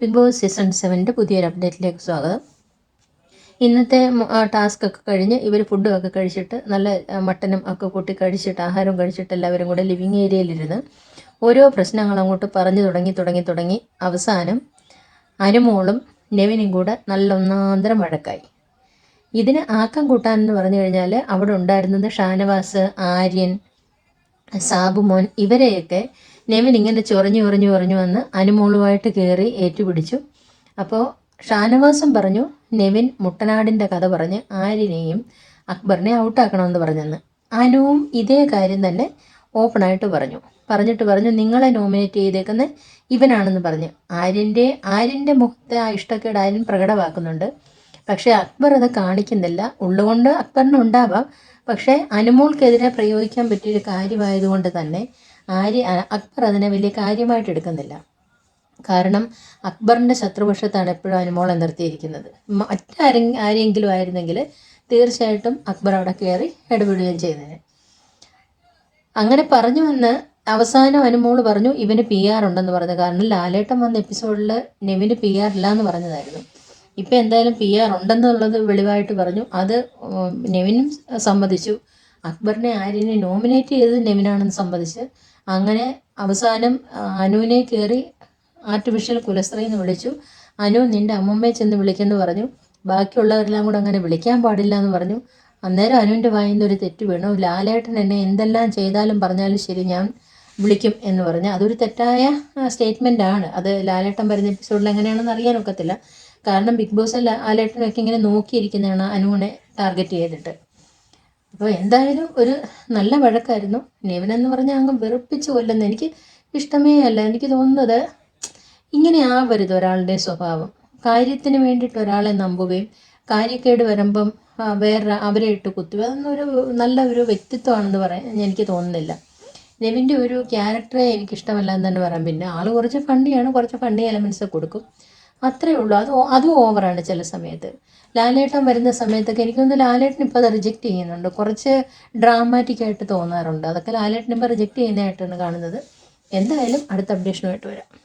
Big boss season സെവന്റെ പുതിയൊരു അപ്ഡേറ്റിലേക്ക് സ്വാഗതം. ഇന്നത്തെ ടാസ്ക് ഒക്കെ കഴിഞ്ഞ് ഇവർ ഫുഡും ഒക്കെ കഴിച്ചിട്ട് നല്ല മട്ടനും ഒക്കെ കൂട്ടി കഴിച്ചിട്ട് ആഹാരം കഴിച്ചിട്ട് എല്ലാവരും കൂടെ ലിവിങ് ഏരിയയിലിരുന്ന് ഓരോ പ്രശ്നങ്ങൾ അങ്ങോട്ട് പറഞ്ഞു തുടങ്ങി തുടങ്ങി തുടങ്ങി. അവസാനം അനുമോളും നെവിനും കൂടെ നല്ല ഒന്നാന്തരം വഴക്കായി. ഇതിന് ആക്കം കൂട്ടാൻ എന്ന് പറഞ്ഞു കഴിഞ്ഞാൽ അവിടെ ഉണ്ടായിരുന്നത് ഷാനവാസ് ആര്യൻ സാബുമോൻ ഇവരെയൊക്കെ നെവിൻ ഇങ്ങനെ ചൊറിഞ്ഞു ചൊറിഞ്ഞു ചൊറിഞ്ഞു വന്ന് അനുമോളുമായിട്ട് കയറി ഏറ്റുപിടിച്ചു. അപ്പോൾ ഷാനവാസം പറഞ്ഞു നെവിൻ മുട്ടനാടിന്റെ കഥ പറഞ്ഞ് ആര്യനെയും അക്ബറിനെ ഔട്ടാക്കണമെന്ന് പറഞ്ഞെന്ന്. അനുവും ഇതേ കാര്യം തന്നെ ഓപ്പണായിട്ട് പറഞ്ഞു. പറഞ്ഞിട്ട് പറഞ്ഞു നിങ്ങളെ നോമിനേറ്റ് ചെയ്തേക്കുന്ന ഇവനാണെന്ന് പറഞ്ഞു. ആര്യന്റെ ആര്യന്റെ മുഖത്തെ ആ ഇഷ്ടക്കേട് ആര്യൻ പ്രകടമാക്കുന്നുണ്ട്. പക്ഷേ അക്ബർ അത് കാണിക്കുന്നില്ല. ഉള്ളുകൊണ്ട് അക്ബറിന് ഉണ്ടാവാം. പക്ഷേ അനുമോൾക്കെതിരെ പ്രയോഗിക്കാൻ പറ്റിയൊരു കാര്യമായതുകൊണ്ട് തന്നെ ആര്യ അക്ബർ അതിനെ വലിയ കാര്യമായിട്ട് എടുക്കുന്നില്ല. കാരണം അക്ബറിന്റെ ശത്രുപക്ഷത്താണ് എപ്പോഴും അനുമോളെ നിർത്തിയിരിക്കുന്നത്. മറ്റാരെ ആരെങ്കിലും ആയിരുന്നെങ്കിൽ തീർച്ചയായിട്ടും അക്ബർ അവിടെ കയറി ഇടപെടുകയും ചെയ്തേനെ. അങ്ങനെ പറഞ്ഞു വന്ന് അവസാനം അനുമോൾ പറഞ്ഞു ഇവന് പി ആർ ഉണ്ടെന്ന് പറഞ്ഞു. കാരണം ലാലേട്ടൻ വന്ന എപ്പിസോഡിൽ നെവിന് പി ആർ ഇല്ല എന്ന് പറഞ്ഞതായിരുന്നു. ഇപ്പം എന്തായാലും പി ആർ ഉണ്ടെന്നുള്ളത് വെളിവായിട്ട് പറഞ്ഞു. അത് നെവിനും സമ്മതിച്ചു. അക്ബറിനെ ആര്യനെ നോമിനേറ്റ് ചെയ്തത് നെവിനാണെന്ന് സമ്മതിച്ച്. അങ്ങനെ അവസാനം അനുവിനെ കയറി ആർട്ടിഫിഷ്യൽ കുലസ്ത്രീ എന്ന് വിളിച്ചു. അനു നിന്റെ അമ്മമ്മയെ ചെന്ന് വിളിക്കെന്ന് പറഞ്ഞു. ബാക്കിയുള്ളവരെല്ലാം കൂടെ അങ്ങനെ വിളിക്കാൻ പാടില്ല എന്ന് പറഞ്ഞു. അന്നേരം അനുവിന്റെ വായിൽ നിന്നൊരു തെറ്റ് വീണു. ലാലേട്ടൻ എന്നെ എന്തെല്ലാം ചെയ്താലും പറഞ്ഞാലും ശരി ഞാൻ വിളിക്കും എന്ന് പറഞ്ഞ്. അതൊരു തെറ്റായ സ്റ്റേറ്റ്മെന്റ് ആണ്. അത് ലാലേട്ടൻ പറഞ്ഞ എപ്പിസോഡിൽ എങ്ങനെയാണെന്ന് അറിയാൻ ഒക്കത്തില്ല കാരണം ബിഗ് ബോസ് ലാലേട്ടനൊക്കെ ഇങ്ങനെ നോക്കിയിരിക്കുന്നതാണ് അനുവിനെ ടാർഗറ്റ് ചെയ്തിട്ട്. അപ്പോൾ എന്തായാലും ഒരു നല്ല വഴക്കായിരുന്നു. നെവിനെന്ന് പറഞ്ഞാൽ അങ്ങ് വെറുപ്പിച്ച് കൊല്ലുന്ന എനിക്ക് ഇഷ്ടമേ അല്ല. എനിക്ക് തോന്നുന്നത് ഇങ്ങനെ ആവരുത് ഒരാളുടെ സ്വഭാവം. കാര്യത്തിന് വേണ്ടിയിട്ട് ഒരാളെ നമ്പുകയും കാര്യക്കേട് വരുമ്പം വേറെ അവരെ ഇട്ട് കുത്തുക. അതൊന്നും ഒരു നല്ല ഒരു വ്യക്തിത്വമാണെന്ന് പറയാൻ എനിക്ക് തോന്നുന്നില്ല. നെവിന്റെ ഒരു ക്യാരക്ടറെ എനിക്കിഷ്ടമല്ല എന്ന് തന്നെ പറയാം. പിന്നെ ആൾ കുറച്ച് ഫണ്ടിയാണ് കുറച്ച് ഫണ്ടി എലമെന്റ്സ് കൊടുക്കും. അത്രേ ഉള്ളൂ. അത് അതും ഓവറാണ് ചില സമയത്ത്. ലാലേട്ടൻ വരുന്ന സമയത്തൊക്കെ എനിക്കൊന്ന് ലാലേട്ടൻ ഇപ്പോൾ അത് റിജക്റ്റ് ചെയ്യുന്നുണ്ട്. കുറച്ച് ഡ്രാമാറ്റിക് ആയിട്ട് തോന്നാറുണ്ട്. അതൊക്കെ ലാലേട്ടൻ ഇപ്പോൾ റിജക്റ്റ് ചെയ്യുന്നതായിട്ടാണ് കാണുന്നത്. എന്തായാലും അടുത്ത അപ്ഡേഷനുമായിട്ട് വരാം.